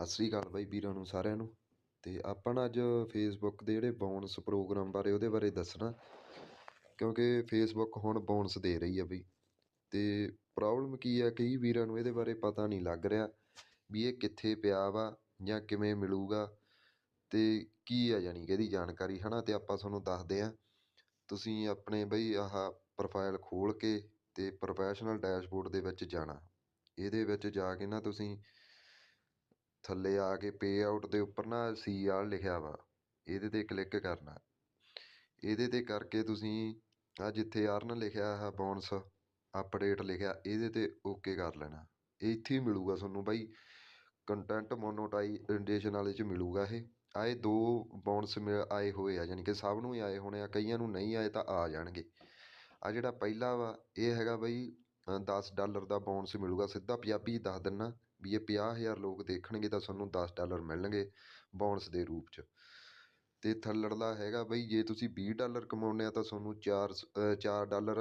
ਸਤਿ ਸ਼੍ਰੀ ਅਕਾਲ ਬਾਈ ਵੀਰਾਂ ਨੂੰ ਸਾਰਿਆਂ ਨੂੰ। ਅਤੇ ਆਪਾਂ ਨਾ ਅੱਜ ਫੇਸਬੁੱਕ ਦੇ ਜਿਹੜੇ ਬੋਨਸ ਪ੍ਰੋਗਰਾਮ ਬਾਰੇ ਉਹਦੇ ਬਾਰੇ ਦੱਸਣਾ। ਕਿਉਂਕਿ ਫੇਸਬੁੱਕ ਹੁਣ ਬੋਨਸ ਦੇ ਰਹੀ ਆ ਬਈ। ਅਤੇ ਪ੍ਰੋਬਲਮ ਕੀ ਆ, ਕਈ ਵੀਰਾਂ ਨੂੰ ਇਹਦੇ ਬਾਰੇ ਪਤਾ ਨਹੀਂ ਲੱਗ ਰਿਹਾ ਵੀ ਇਹ ਕਿੱਥੇ ਪਿਆ ਵਾ ਜਾਂ ਕਿਵੇਂ ਮਿਲੂਗਾ। ਅਤੇ ਕੀ ਆ ਯਾਨੀ ਕਿ ਇਹਦੀ ਜਾਣਕਾਰੀ ਹੈ ਨਾ ਅਤੇ ਆਪਾਂ ਤੁਹਾਨੂੰ ਦੱਸਦੇ ਹਾਂ। ਤੁਸੀਂ ਆਪਣੇ ਬਈ ਆਹ ਪ੍ਰੋਫਾਈਲ ਖੋਲ੍ਹ ਕੇ ਅਤੇ ਪ੍ਰੋਫੈਸ਼ਨਲ ਡੈਸ਼ਬੋਰਡ ਦੇ ਵਿੱਚ ਜਾਣਾ। ਇਹਦੇ ਵਿੱਚ ਜਾ ਕੇ ਨਾ ਤੁਸੀਂ ਥੱਲੇ ਆ ਕੇ ਪੇਆਊਟ ਦੇ ਉੱਪਰ ਨਾ ਸੀ ਆਰ ਲਿਖਿਆ ਵਾ, ਇਹਦੇ 'ਤੇ ਕਲਿੱਕ ਕਰਨਾ। ਇਹਦੇ 'ਤੇ ਕਰਕੇ ਤੁਸੀਂ ਆ ਜਿੱਥੇ ਅਰਨ ਲਿਖਿਆ ਆ ਬੋਨਸ ਅਪਡੇਟ ਲਿਖਿਆ, ਇਹਦੇ 'ਤੇ ਓਕੇ ਕਰ ਲੈਣਾ। ਇਹ ਇੱਥੇ ਹੀ ਮਿਲੂਗਾ ਤੁਹਾਨੂੰ ਬਾਈ। ਕੰਟੈਂਟ ਮੋਨੋਟਾਈਜੇਸ਼ਨ ਵਾਲੇ 'ਚ ਮਿਲੂਗਾ ਇਹ। ਆਏ ਦੋ ਬੋਨਸ ਆਏ ਹੋਏ ਆ ਯਾਨੀ ਕਿ ਸਭ ਨੂੰ ਹੀ ਆਏ ਹੋਣੇ ਆ, ਕਈਆਂ ਨੂੰ ਨਹੀਂ ਆਏ ਤਾਂ ਆ ਜਾਣਗੇ। ਆ ਜਿਹੜਾ ਪਹਿਲਾ ਵਾ, ਇਹ ਹੈਗਾ ਬਈ ਦਸ ਡਾਲਰ ਦਾ ਬੋਨਸ ਮਿਲੂਗਾ ਸਿੱਧਾ ਪੰਜਾਬੀ 'ਚ ਦੱਸ ਦਿੰਦਾ ਵੀ ਇਹ ਪੰਜਾਹ ਹਜ਼ਾਰ ਲੋਕ ਦੇਖਣਗੇ ਤਾਂ ਤੁਹਾਨੂੰ ਦਸ ਡਾਲਰ ਮਿਲਣਗੇ ਬੋਨਸ ਦੇ ਰੂਪ 'ਚ। ਅਤੇ ਥੱਲੜਲਾ ਹੈਗਾ ਬਈ, ਜੇ ਤੁਸੀਂ ਵੀਹ ਡਾਲਰ ਕਮਾਉਂਦੇ ਆ ਤਾਂ ਤੁਹਾਨੂੰ ਚਾਰ ਚਾਰ ਡਾਲਰ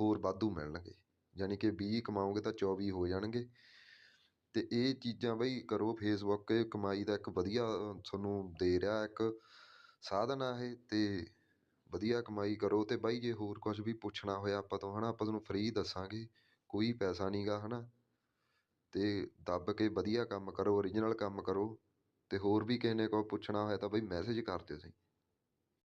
ਹੋਰ ਵਾਧੂ ਮਿਲਣਗੇ। ਯਾਨੀ ਕਿ ਵੀਹ ਕਮਾਓਗੇ ਤਾਂ ਚੌਵੀ ਹੋ ਜਾਣਗੇ। ਅਤੇ ਇਹ ਚੀਜ਼ਾਂ ਬਈ ਕਰੋ ਫੇਸਬੁੱਕ ਕਮਾਈ ਦਾ ਇੱਕ ਵਧੀਆ ਤੁਹਾਨੂੰ ਦੇ ਰਿਹਾ ਇੱਕ ਸਾਧਨ ਆ ਇਹ। ਅਤੇ ਵਧੀਆ ਕਮਾਈ ਕਰੋ ਅਤੇ ਬਾਈ ਜੇ ਹੋਰ ਕੁਛ ਵੀ ਪੁੱਛਣਾ ਹੋਇਆ ਆਪਾਂ ਤੋਂ ਹੈ ਨਾ ਆਪਾਂ ਤੁਹਾਨੂੰ ਫਰੀ ਦੱਸਾਂਗੇ, ਕੋਈ ਪੈਸਾ ਨਹੀਂ ਗਾ ਹੈ ਨਾ ਅਤੇ ਦੱਬ ਕੇ ਵਧੀਆ ਕੰਮ ਕਰੋ ਓਰੀਜਨਲ ਕੰਮ ਕਰੋ ਅਤੇ ਹੋਰ ਵੀ ਕਿਸੇ ਨੇ ਕੋਈ ਪੁੱਛਣਾ ਹੋਇਆ ਤਾਂ ਬਈ ਮੈਸੇਜ ਕਰ ਦਿਓ ਤੁਸੀਂ।